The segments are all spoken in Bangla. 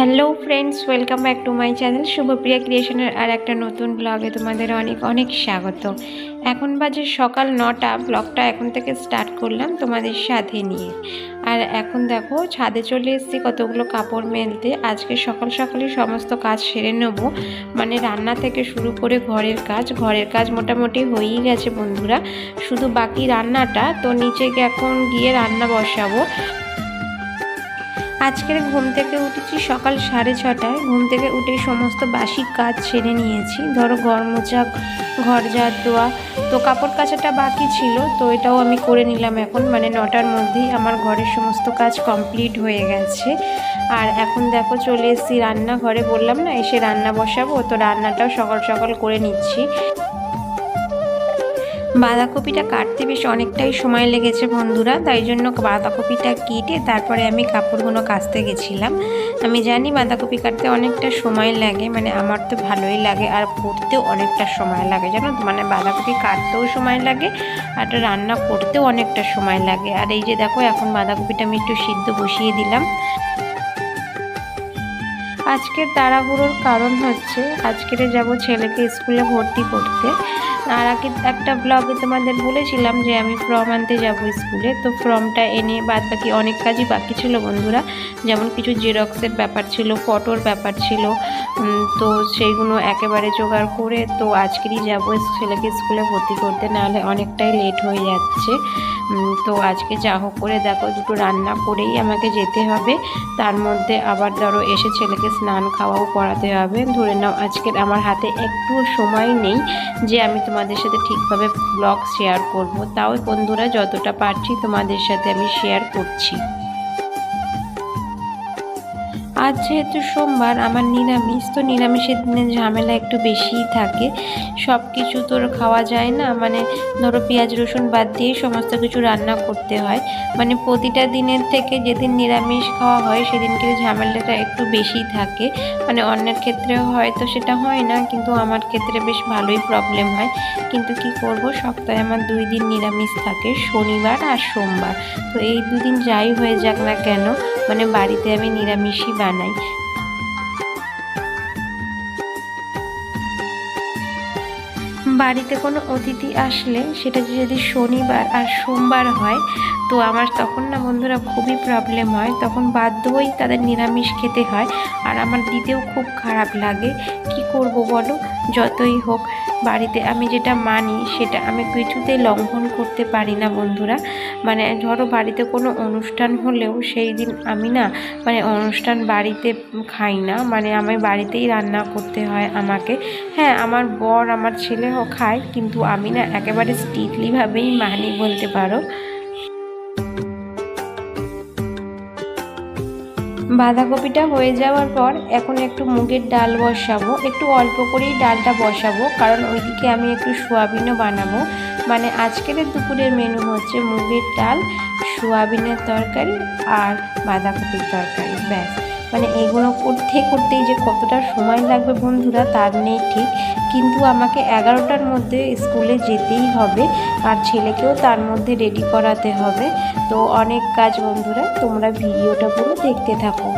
Hello friends, welcome back to my channel Shubhapriya ক্রিয়েশনের আর একটা নতুন ব্লগে তোমাদের অনেক অনেক স্বাগত। এখন বাজে সকাল নটা, ব্লগটা এখন থেকে স্টার্ট করলাম তোমাদের সাথে নিয়ে। আর এখন দেখো, ছাদে চলে এসেছি কতগুলো কাপড় মেলতে। আজকে সকাল সকালে সমস্ত কাজ সেরে নেব। মানে রান্না থেকে শুরু করে ঘরের কাজ ঘরের কাজ মোটামুটি হয়েই গেছে বন্ধুরা। শুধু বাকি রান্নাটা, তো নিচে এখন গিয়ে রান্না বসাবো। আজকের ঘুম থেকে উঠেছি সকাল সাড়ে ছটায়। ঘুম থেকে উঠে সমস্ত বাসি কাজ সেরে নিয়েছি। ধরো ঘর মোচা ঘর ঝাড় দেওয়া, তো কাপড় কাচাটা বাকি ছিল, তো এটাও আমি করে নিলাম এখন। মানে নটার মধ্যেই আমার ঘরের সমস্ত কাজ কমপ্লিট হয়ে গেছে। আর এখন দেখো চলে এসেছি রান্নাঘরে। বললাম না, এসে রান্না বসাবো, তো রান্নাটাও সকাল সকাল করে নিচ্ছি। বাঁধাকপিটা কাটতে বেশ অনেকটাই সময় লেগেছে বন্ধুরা, তাই জন্য বাঁধাকপিটা কেটে তারপরে আমি কাপড়গুলো কাচতে গেছিলাম। আমি জানি বাঁধাকপি কাটতে অনেকটা সময় লাগে মানে আমার তো ভালোই লাগে আর পড়তেও অনেকটা সময় লাগে, জানো মানে বাঁধাকপি কাটতেও সময় লাগে আর রান্না করতেও অনেকটা সময় লাগে। আর এই যে দেখো, এখন বাঁধাকপিটা আমি একটু সিদ্ধ বসিয়ে দিলাম। আজকের তাড়াহুড়োর কারণ হচ্ছে, আজকের যাব ছেলেকে স্কুলে ভর্তি করতে। আর আগে একটা ব্লগে তোমাদের বলেছিলাম যে আমি ফর্ম আনতে যাব স্কুলে তো ফর্মটা এনে বাদ বাকি অনেক কাজই বাকি ছিল বন্ধুরা। যেমন কিছু জেরক্সের ব্যাপার ছিল ফটোর ব্যাপার ছিল। তো সেইগুলো একেবারে জোগাড় করে তো আজকেরই যাব ছেলেকে স্কুলে ভর্তি করতে, নাহলে অনেকটাই লেট হয়ে যাচ্ছে। তো আজকে যা হোক করে দেখো, দুটো রান্না করেই আমাকে যেতে হবে। তার মধ্যে আবার ধরো এসে ছেলেকে স্নান খাওয়াও করাতে হবে। ধরে নাও আজকের আমার হাতে একটু সময় নেই যে আমি তোমাদের সাথে ঠিকভাবে ব্লগ শেয়ার করব। তাও বন্ধুরা, যতটা পারছি তোমাদের সাথে আমি শেয়ার করছি। আজ যেহেতু সোমবার, আমার নিরামিষ, তো নিরামিষের দিনে ঝামেলা একটু বেশিই থাকে। সব কিছু তোর খাওয়া যায় না মানে ধরো পেঁয়াজ, রসুন বাদ দিয়ে সমস্ত কিছু রান্না করতে হয়। মানে প্রতিটা দিনের থেকে যেদিন নিরামিষ খাওয়া হয়, সেদিনকে ঝামেলাটা একটু বেশি থাকে। মানে অন্যের ক্ষেত্রে হয়তো সেটা হয় না, কিন্তু আমার ক্ষেত্রে বেশ ভালোই প্রবলেম হয়। কিন্তু কি করব, সপ্তাহে আমার দুই দিন নিরামিষ থাকে, শনিবার আর সোমবার। তো এই দুদিন যাই হয়ে যাক না কেন মানে বাড়িতে আমি নিরামিষই বানাই বাড়িতে কোনো অতিথি আসলে সেটা যদি শনিবার আর সোমবার হয়, তো আমার তখন না বন্ধুরা খুবই প্রবলেম হয়। তখন বাধ্য হয়েই তাদের নিরামিষ খেতে হয়। আর আমার দিতেও খুব খারাপ লাগে। কি করব বলো? যতই হোক। বাড়িতে আমি যেটা মানি সেটা আমি কিছুতেই লঙ্ঘন করতে পারি না, বন্ধুরা। মানে ধরো বাড়িতে কোনো অনুষ্ঠান হলেও সেই দিন আমি না মানে অনুষ্ঠান বাড়িতে খাই না। মানে আমি বাড়িতেই রান্না করতে হয় আমাকে। হ্যাঁ আমার বর আমার ছেলেও খায়, কিন্তু আমি না একেবারে স্ট্রিক্টলিভাবেই মানি বলতে পারো। বাঁধাকপিটা হয়ে যাওয়ার পর এখন একটু মুগের ডাল বসাবো, একটু অল্প করেই ডালটা বসাবো, কারণ ওইদিকে আমি একটু সোয়াবিনও বানাবো। মানে আজকের দুপুরের মেনু হচ্ছে মুগের ডাল, সোয়াবিনের তরকারি আর বাঁধাকপির তরকারি, ব্যাস। মানে এগুলো করতে করতেই যে কতটা সময় লাগবে বন্ধুরা, তার নেই ঠিক। কিন্তু আমাকে এগারোটার মধ্যে স্কুলে যেতেই হবে আর ছেলেকেও তার মধ্যে রেডি করাতে হবে। তো অনেক কাজ বন্ধুরা, তোমরা ভিডিওটা পুরো দেখতে থাকো।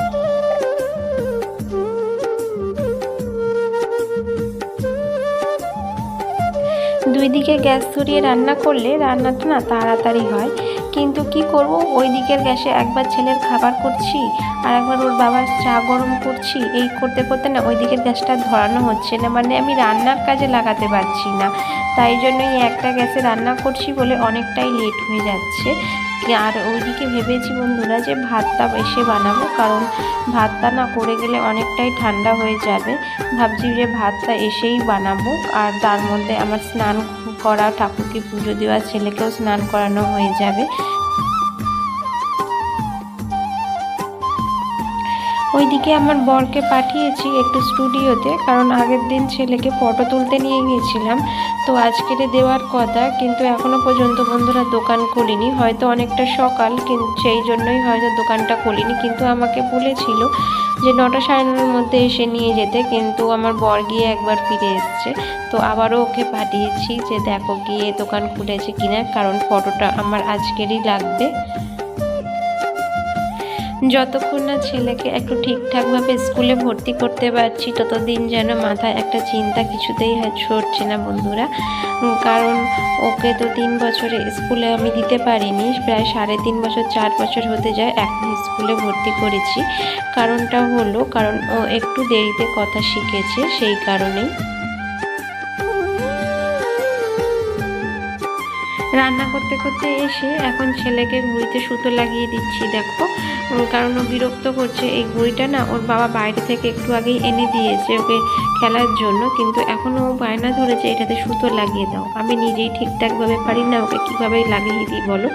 দুই দিকে গ্যাস ধরিয়ে রান্না করলে রান্নাটা না তাড়াতাড়ি হয়। কিন্তু কি করব? ওই দিকের গ্যাসে একবার ছেলের খাবার করছি আর একবার ওর বাবার চা গরম করছি। এই করতে করতে না ওই দিকের গ্যাসটা ধরানো হচ্ছে না। মানে আমি রান্নার কাজে লাগাতে পারছি না। তাই জন্যই একটা গ্যাসে রান্না করছি বলে অনেকটাই লেট হয়ে যাচ্ছে। আর ওইদিকে ভেবেছি বন্ধুরা যে ভাতটা এসে বানাবো, কারণ ভাতটা না করে গেলে অনেকটাই ঠান্ডা হয়ে যাবে। ভাবছি যে ভাতটা এসেই বানাবো। আর তার মধ্যে আমার স্নান করা ঠাকুরকে পুজো দেওয়া ছেলেকেও স্নান করানো হয়ে যাবে। ওইদিকে আমার বরকে পাঠিয়েছি একটু স্টুডিওতে, কারণ আগের দিন ছেলেকে ফটো তুলতে নিয়ে গিয়েছিলাম। তো আজকের দেওয়ার কথা, কিন্তু এখনও পর্যন্ত বন্ধুরা দোকান খুলিনি। হয়তো অনেকটা সকাল কিন্তু সেই জন্যই হয়তো দোকানটা খুলিনি। কিন্তু আমাকে বলেছিল যে নটা সাড়ে নটার মধ্যে এসে নিয়ে যেতে, কিন্তু আমার বর গিয়ে একবার ফিরে এসছে। তো আবারও ওকে পাঠিয়েছি যে, দেখো গিয়ে দোকান খুলেছে কিনা, কারণ ফটোটা আমার আজকেরই লাগবে। যতক্ষণ না ছেলেকে একটু ঠিকঠাকভাবে স্কুলে ভর্তি করতে পারছি, ততদিন যেন মাথায় একটা চিন্তা কিছুতেই ছড়ছে না বন্ধুরা। কারণ ওকে তো তিন বছরে স্কুলে আমি দিতে পারিনি, প্রায় সাড়ে তিন বছর, চার বছর হতে যায় এখন স্কুলে ভর্তি করেছি। কারণটা হলো, কারণ ও একটু দেরিতে কথা শিখেছে, সেই কারণেই। রান্না করতে করতে এসে এখন ছেলেকে ঘুড়িতে সুতো লাগিয়ে দিচ্ছি, দেখো। কারণ ও বিরক্ত করছে। এই ঘুড়িটা না ওর বাবা বাইরে থেকে একটু আগেই এনে দিয়েছে ওকে খেলার জন্য, কিন্তু এখনও ও বায়না ধরেছে এটাতে সুতো লাগিয়ে দাও। আমি নিজেই ঠিকঠাকভাবে পারি না ওকে কীভাবে লাগিয়ে দিই বলো?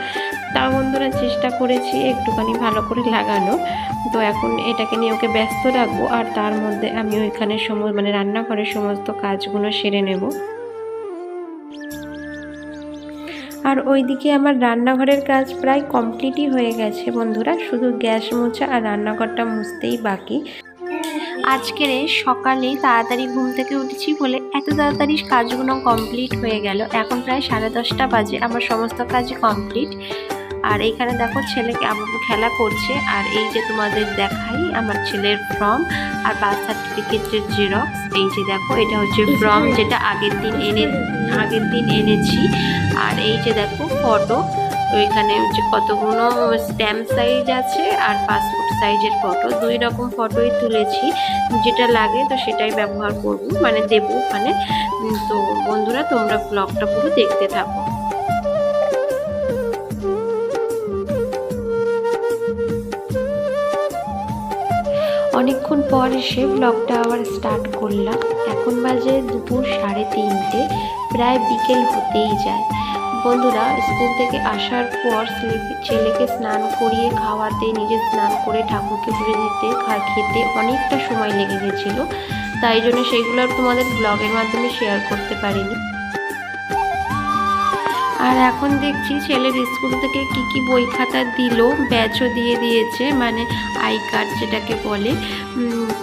তাও বন্ধুরা চেষ্টা করেছি একটুখানি ভালো করে লাগানো। তো এখন এটাকে নিয়ে ওকে ব্যস্ত রাখব আর তার মধ্যে আমি ওইখানে সম মানে রান্নাঘরের সমস্ত কাজগুলো সেরে নেব। আর ওইদিকে আমার রান্নাঘরের কাজ প্রায় কমপ্লিটই হয়ে গেছে বন্ধুরা। শুধু গ্যাস মোছা আর রান্নাঘরটা মুছতেই বাকি। আজকের সকালে তাড়াতাড়ি ঘুম থেকে উঠেছি বলে এত তাড়াতাড়ি কাজগুলো কমপ্লিট হয়ে গেল। এখন প্রায় সাড়ে দশটা বাজে, আমার সমস্ত কাজ কমপ্লিট আর এইখানে দেখো ছেলেকে আমার খেলা করছে। আর এই যে তোমাদের দেখাই আমার ছেলের ফর্ম আর বার্থ সার্টিফিকেটের জেরক্স এই যে দেখো এটা হচ্ছে ফর্ম যেটা আগের দিন এনে আগের দিন এনেছি। আর এই যে দেখো ফটো ওইখানে যে কতগুলো স্ট্যাম্প সাইজ আছে আর পাসপোর্ট সাইজের ফটো দুই রকম ফটোই তুলেছি যেটা লাগে তো সেটাই ব্যবহার করব মানে দেবো ওখানে। তো বন্ধুরা তোমরা ব্লগটা পুরো দেখতে থাকো। অনেকক্ষণ পর এসে ব্লগটা আবার স্টার্ট করলাম। এখন বাজে দুপুর সাড়ে তিনটে, প্রায় বিকেল হতেই যায়। বন্ধুরা, স্কুল থেকে আসার পর ছেলে- ছেলেকে স্নান করিয়ে খাওয়াতে, নিজে স্নান করে ঠাকুরকে পুজো দিতে খেতে অনেকটা সময় লেগে গেছিল। তাই জন্য সেগুলো আর তোমাদের ব্লগের মাধ্যমে শেয়ার করতে পারিনি। আর এখন দেখছি ছেলের স্কুল থেকে কি কি বই খাতা দিল ব্যাচও দিয়ে দিয়েছে মানে আই কার্ড যেটাকে বলে।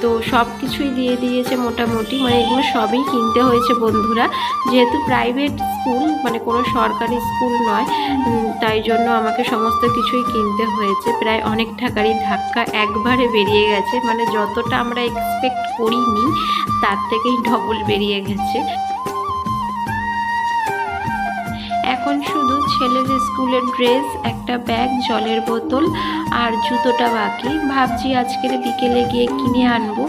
তো সব কিছুই দিয়ে দিয়েছে মোটামুটি মানে এগুলো সবই কিনতে হয়েছে বন্ধুরা। যেহেতু প্রাইভেট স্কুল মানে কোনো সরকারি স্কুল নয় তাই জন্য আমাকে সমস্ত কিছুই কিনতে হয়েছে। প্রায় অনেক টাকারই ধাক্কা একবারে বেরিয়ে গেছে মানে যতটা আমরা এক্সপেক্ট করিনি, তার থেকেই ডবল বেরিয়ে গেছে। এখন শুধু ছেলের স্কুলের ড্রেস, একটা ব্যাগ, জলের বোতল আর জুতোটা বাকি। ভাবছি আজকের বিকেলে গিয়ে কিনে আনব।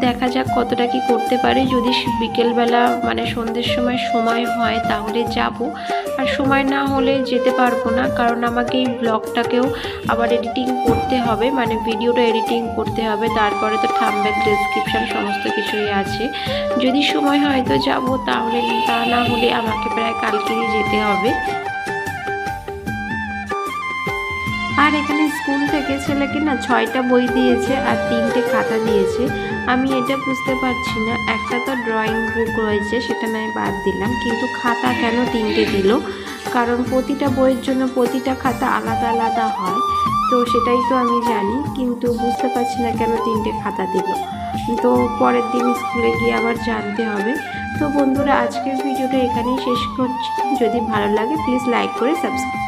দেখা যাক কতটা কি করতে পারি। যদি বিকেলবেলা মানে সন্ধ্যের সময় সময় হয়, তাহলে যাব। আর সময় না হলে যেতে পারব না, কারণ আমাকে এই ব্লগটাকেও আবার এডিটিং করতে হবে মানে ভিডিওটা এডিটিং করতে হবে, তারপরে তো থামবে ডিসক্রিপশান সমস্ত কিছুই আছে। যদি সময় হয় তো যাব, তাহলে তা না হলে আমাকে প্রায় কালকেই যেতে হবে। আর এখানে স্কুল থেকে ছেলেকে না ছয়টা বই দিয়েছে আর তিনটে খাতা দিয়েছে। আমি এটা বুঝতে পারছি না। একটা তো ড্রয়িং বুক রয়েছে, সেটা নয় বাদ দিলাম। কিন্তু খাতা কেন তিনটে দিল? কারণ প্রতিটা বইয়ের জন্য প্রতিটা খাতা আলাদা আলাদা হয়। তো সেটাই তো আমি জানি, কিন্তু বুঝতে পারছি না কেন তিনটে খাতা দিল। তো পরের দিন স্কুলে গিয়ে আবার জানতে হবে। তো বন্ধুরা, আজকের ভিডিওটা এখানেই শেষ করছি। যদি ভালো লাগে প্লিজ লাইক করে সাবস্ক্রাইব